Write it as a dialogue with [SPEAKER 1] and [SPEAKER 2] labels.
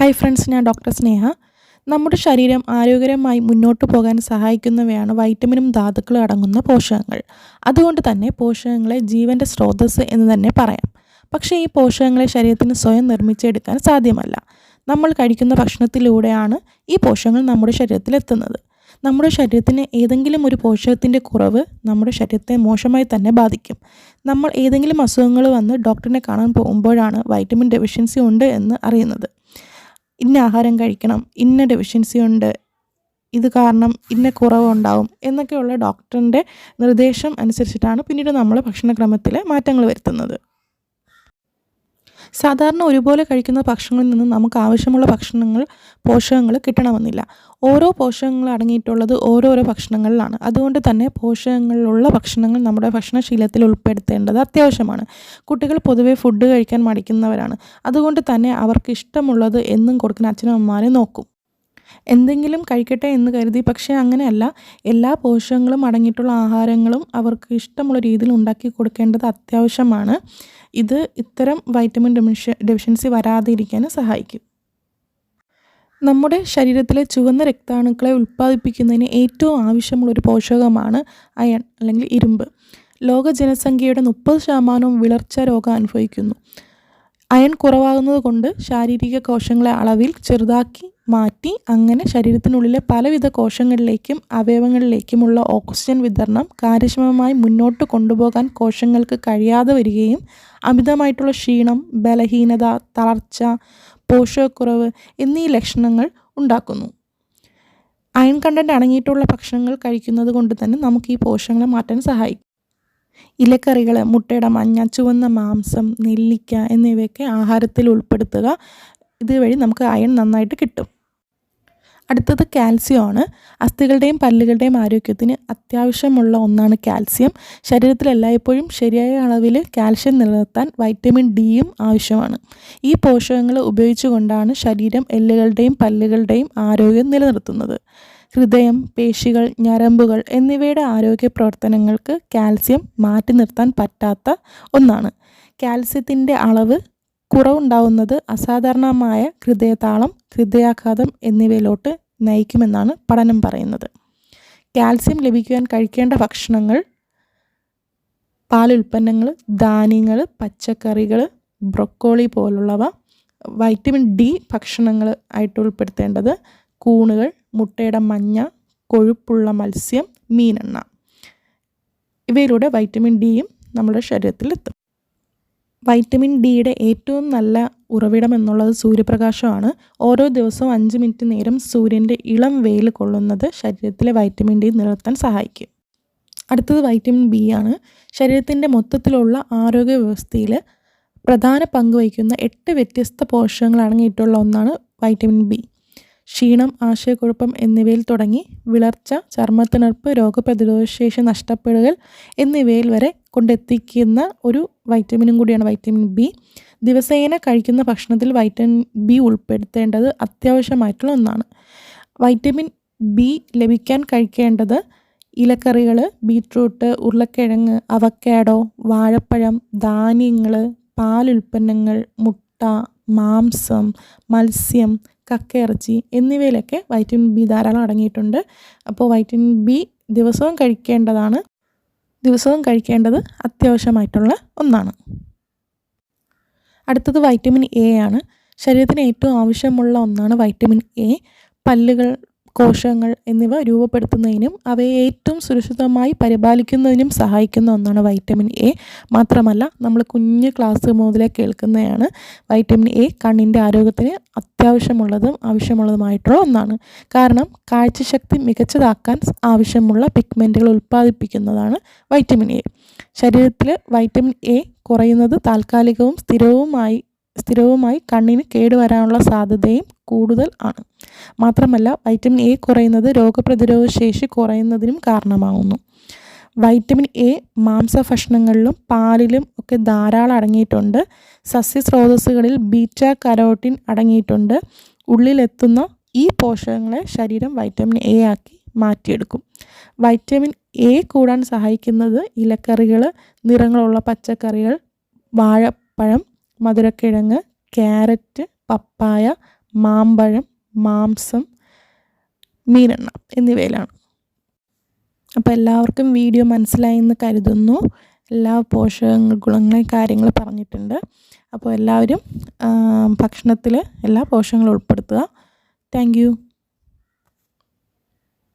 [SPEAKER 1] Hi friends ഞാൻ doctor Sneha. നമ്മുടെ ശരീരം ആരോഗ്യകരമായി മുന്നോട്ട് പോകാൻ സഹായിക്കുന്നവയാണ് വൈറ്റമിനും ധാതുക്കളും അടങ്ങുന്ന പോഷകങ്ങൾ. അതുകൊണ്ട് തന്നെ പോഷകങ്ങളെ ജീവന്റെ സ്രോതസ്സ് എന്ന് തന്നെ പറയാം. പക്ഷേ ഈ പോഷകങ്ങളെ ശരീരത്തിന് സ്വയം നിർമ്മിച്ചെടുക്കാൻ സാധ്യമല്ല. നമ്മൾ കഴിക്കുന്ന ഭക്ഷണത്തിലൂടെയാണ് ഈ പോഷകങ്ങൾ നമ്മുടെ ശരീരത്തിൽ എത്തുന്നത്. നമ്മുടെ ശരീരത്തിന് ഏതെങ്കിലും ഒരു പോഷകത്തിന്റെ കുറവ് നമ്മുടെ ശരീരത്തെ മോശമായി തന്നെ ബാധിക്കും. നമ്മൾ ഏതെങ്കിലും അസുഖങ്ങൾ വന്ന് ഡോക്ടറിനെ കാണാൻ പോകുമ്പോഴാണ് വൈറ്റമിൻ ഡെഫിഷ്യൻസി ഉണ്ട് എന്ന് അറിയുന്നത്. ഇന്ന ആഹാരം കഴിക്കണം ഇന്ന ഡെഫിഷ്യൻസി ഉണ്ട് ഇത് കാരണം ഇന്ന കുറവുണ്ടാവും എന്നൊക്കെയുള്ള ഡോക്ടറിന്റെ നിർദ്ദേശം അനുസരിച്ചിട്ടാണ് പിന്നീട് നമ്മൾ ഭക്ഷണക്രമത്തിൽ മാറ്റങ്ങൾ വരുത്തുന്നത്. സാധാരണ ഒരുപോലെ കഴിക്കുന്ന ഭക്ഷണങ്ങളിൽ നിന്ന് നമുക്ക് ആവശ്യമുള്ള ഭക്ഷണങ്ങൾ പോഷകങ്ങൾ കിട്ടണമെന്നില്ല. ഓരോ പോഷകങ്ങൾ അടങ്ങിയിട്ടുള്ളത് ഓരോരോ ഭക്ഷണങ്ങളിലാണ്. അതുകൊണ്ട് തന്നെ പോഷകങ്ങളുള്ള ഭക്ഷണങ്ങൾ നമ്മുടെ ഭക്ഷണശീലത്തിൽ ഉൾപ്പെടുത്തേണ്ടത് അത്യാവശ്യമാണ്. കുട്ടികൾ പൊതുവേ ഫുഡ് കഴിക്കാൻ മടിക്കുന്നവരാണ്. അതുകൊണ്ട് തന്നെ അവർക്ക് ഇഷ്ടമുള്ളത് എന്നും കൊടുക്കുന്ന അച്ഛനമ്മമാരെ നോക്കും. എന്തെങ്കിലും കഴിക്കട്ടെ എന്ന് കരുതി. പക്ഷേ അങ്ങനെയല്ല. എല്ലാ പോഷകങ്ങളും അടങ്ങിയിട്ടുള്ള ആഹാരങ്ങളും അവർക്ക് ഇഷ്ടമുള്ള രീതിയിൽ ഉണ്ടാക്കി കൊടുക്കേണ്ടത് അത്യാവശ്യമാണ്. ഇത് ഇത്തരം വൈറ്റമിൻ ഡെമിഷ ഡെഫിഷ്യൻസി വരാതിരിക്കാൻ സഹായിക്കും. നമ്മുടെ ശരീരത്തിലെ ചുവന്ന രക്താണുക്കളെ ഉൽപ്പാദിപ്പിക്കുന്നതിന് ഏറ്റവും ആവശ്യമുള്ള ഒരു പോഷകമാണ് അയൺ അല്ലെങ്കിൽ ഇരുമ്പ്. ലോക ജനസംഖ്യയുടെ മുപ്പത് ശതമാനവും വിളർച്ച രോഗം അനുഭവിക്കുന്നു. അയൺ കുറവാകുന്നത് കൊണ്ട് ശാരീരിക കോശങ്ങളെ അളവിൽ ചെറുതാക്കി മാറ്റി അങ്ങനെ ശരീരത്തിനുള്ളിലെ പലവിധ കോശങ്ങളിലേക്കും അവയവങ്ങളിലേക്കുമുള്ള ഓക്സിജൻ വിതരണം കാര്യക്ഷമമായി മുന്നോട്ട് കൊണ്ടുപോകാൻ കോശങ്ങൾക്ക് കഴിയാതെ വരികയും അമിതമായിട്ടുള്ള ക്ഷീണം ബലഹീനത തളർച്ച പോഷകക്കുറവ് എന്നീ ലക്ഷണങ്ങൾ ഉണ്ടാക്കുന്നു. അയൺ കണ്ടന്റ് അടങ്ങിയിട്ടുള്ള ഭക്ഷണങ്ങൾ കഴിക്കുന്നത് കൊണ്ട് തന്നെ നമുക്ക് ഈ പോഷകങ്ങളെ മാറ്റാൻ സഹായിക്കും. ഇലക്കറികൾ മുട്ടയുടെ മഞ്ഞ ചുവന്ന മാംസം നെല്ലിക്ക എന്നിവയൊക്കെ ആഹാരത്തിൽ ഉൾപ്പെടുത്തുക. ഇതുവഴി നമുക്ക് അയൺ നന്നായിട്ട് കിട്ടും. അടുത്തത് കാൽസ്യം ആണ്. അസ്ഥികളുടെയും പല്ലുകളുടെയും ആരോഗ്യത്തിന് അത്യാവശ്യമുള്ള ഒന്നാണ് കാൽസ്യം. ശരീരത്തിൽ എല്ലായ്പ്പോഴും ശരിയായ അളവിൽ കാൽസ്യം നിലനിർത്താൻ വൈറ്റമിൻ ഡിയും ആവശ്യമാണ്. ഈ പോഷകങ്ങൾ ഉപയോഗിച്ചുകൊണ്ടാണ് ശരീരം എല്ലുകളുടെയും പല്ലുകളുടെയും ആരോഗ്യം നിലനിർത്തുന്നത്. ഹൃദയം പേശികൾ ഞരമ്പുകൾ എന്നിവയുടെ ആരോഗ്യ പ്രവർത്തനങ്ങൾക്ക് കാൽസ്യം മാറ്റി നിർത്താൻ പറ്റാത്ത ഒന്നാണ്. കാൽസ്യത്തിന്റെ അളവ് കുറവുണ്ടാവുന്നത് അസാധാരണമായ ഹൃദയതാളം ഹൃദയാഘാതം എന്നിവയിലോട്ട് നയിക്കുമെന്നാണ് പഠനം പറയുന്നത്. കാൽസ്യം ലഭിക്കുവാൻ കഴിക്കേണ്ട ഭക്ഷണങ്ങൾ പാലുൽപ്പന്നങ്ങൾ ധാന്യങ്ങൾ പച്ചക്കറികൾ ബ്രൊക്കോളി പോലുള്ളവ വൈറ്റമിൻ ഡി ഭക്ഷണങ്ങൾ ആയിട്ട് ഉൾപ്പെടുത്തേണ്ടത് കൂണുകൾ മുട്ടയുടെ മഞ്ഞ കൊഴുപ്പുള്ള മത്സ്യം മീനെണ്ണ. ഇവയിലൂടെ വൈറ്റമിൻ ഡിയും നമ്മുടെ ശരീരത്തിൽ എത്തും വൈറ്റമിൻ ഡിയുടെ ഏറ്റവും നല്ല ഉറവിടം എന്നുള്ളത് സൂര്യപ്രകാശമാണ്. ഓരോ ദിവസവും അഞ്ച് മിനിറ്റ് നേരം സൂര്യന്റെ ഇളം വെയിൽ കൊള്ളുന്നത് ശരീരത്തിലെ വൈറ്റമിൻ ഡി നിലനിർത്താൻ സഹായിക്കും. അടുത്തത് വൈറ്റമിൻ ബി ആണ്. ശരീരത്തിന്റെ മൊത്തത്തിലുള്ള ആരോഗ്യ വ്യവസ്ഥയിൽ പ്രധാന പങ്ക് വഹിക്കുന്ന എട്ട് വ്യത്യസ്ത പോഷകങ്ങൾ അടങ്ങിയിട്ടുള്ള ഒന്നാണ് വൈറ്റമിൻ ബി ക്ഷീണം ആശയക്കുഴപ്പം എന്നിവയിൽ തുടങ്ങി വിളർച്ച ചർമ്മത്തിണർപ്പ് രോഗപ്രതിരോധശേഷി നഷ്ടപ്പെടുകൽ എന്നിവയിൽ വരെ കൊണ്ടെത്തിക്കുന്ന ഒരു വൈറ്റമിനും കൂടിയാണ് വൈറ്റമിൻ ബി. ദിവസേന കഴിക്കുന്ന ഭക്ഷണത്തിൽ വൈറ്റമിൻ ബി ഉൾപ്പെടുത്തേണ്ടത് അത്യാവശ്യമായിട്ടുള്ള ഒന്നാണ്. വൈറ്റമിൻ ബി ലഭിക്കാൻ കഴിക്കേണ്ടത് ഇലക്കറികൾ ബീട്രൂട്ട് ഉരുളക്കിഴങ്ങ് അവക്കാഡോ വാഴപ്പഴം ധാന്യങ്ങൾ പാലുൽപ്പന്നങ്ങൾ മുട്ട മാംസം മത്സ്യം കക്കയിറച്ചി എന്നിവയിലൊക്കെ വൈറ്റമിൻ ബി ധാരാളം അടങ്ങിയിട്ടുണ്ട്. അപ്പോൾ വൈറ്റമിൻ ബി ദിവസവും കഴിക്കേണ്ടതാണ്. ദിവസവും കഴിക്കേണ്ടത് അത്യാവശ്യമായിട്ടുള്ള ഒന്നാണ്. അടുത്തത് വൈറ്റമിൻ എ ആണ്. ശരീരത്തിന് ഏറ്റവും ആവശ്യമുള്ള ഒന്നാണ് വൈറ്റമിൻ എ പല്ലുകൾ കോശങ്ങൾ എന്നിവ രൂപപ്പെടുത്തുന്നതിനും അവയെ ഏറ്റവും സുരക്ഷിതമായി പരിപാലിക്കുന്നതിനും സഹായിക്കുന്ന ഒന്നാണ് വൈറ്റമിൻ എ മാത്രമല്ല നമ്മൾ കുഞ്ഞ് ക്ലാസ് മുതലേ കേൾക്കുന്നതാണ് വൈറ്റമിൻ എ കണ്ണിന്റെ ആരോഗ്യത്തിന് അത്യാവശ്യമുള്ളതും ആവശ്യമുള്ളതുമായിട്ടുള്ള ഒന്നാണ്. കാരണം കാഴ്ചശക്തി മികച്ചതാക്കാൻ ആവശ്യമുള്ള പിഗ്മെന്റുകൾ ഉൽപ്പാദിപ്പിക്കുന്നതാണ് വൈറ്റമിൻ എ ശരീരത്തിൽ വൈറ്റമിൻ എ കുറയുന്നത് താൽക്കാലികവും സ്ഥിരവുമായി സ്ഥിരവുമായി കണ്ണിന് കേടുവരാനുള്ള സാധ്യതയും കൂടുതൽ ആണ്. മാത്രമല്ല വൈറ്റമിൻ എ കുറയുന്നത് രോഗപ്രതിരോധ ശേഷി കുറയുന്നതിനും കാരണമാകുന്നു വൈറ്റമിൻ എ മാംസഭക്ഷണങ്ങളിലും പാലിലും ഒക്കെ ധാരാളം അടങ്ങിയിട്ടുണ്ട്. സസ്യസ്രോതസ്സുകളിൽ ബീറ്റ കരോട്ടിൻ അടങ്ങിയിട്ടുണ്ട്. ഉള്ളിലെത്തുന്ന ഈ പോഷകങ്ങളെ ശരീരം വൈറ്റമിൻ എ ആക്കി മാറ്റിയെടുക്കും. വൈറ്റമിൻ എ കൂടാൻ സഹായിക്കുന്നത് ഇലക്കറികൾ നിറങ്ങളുള്ള പച്ചക്കറികൾ വാഴപ്പഴം മധുരക്കിഴങ്ങ് ക്യാരറ്റ് പപ്പായ മാമ്പഴം മാംസം മീനെണ്ണ എന്നിവയിലാണ്. അപ്പോൾ എല്ലാവർക്കും വീഡിയോ മനസ്സിലായി എന്ന് കരുതുന്നു. എല്ലാ പോഷക ഗുണങ്ങളെ കാര്യങ്ങൾ പറഞ്ഞിട്ടുണ്ട്. അപ്പോൾ എല്ലാവരും ഭക്ഷണത്തിൽ എല്ലാ പോഷകങ്ങളും ഉൾപ്പെടുത്തുക. താങ്ക്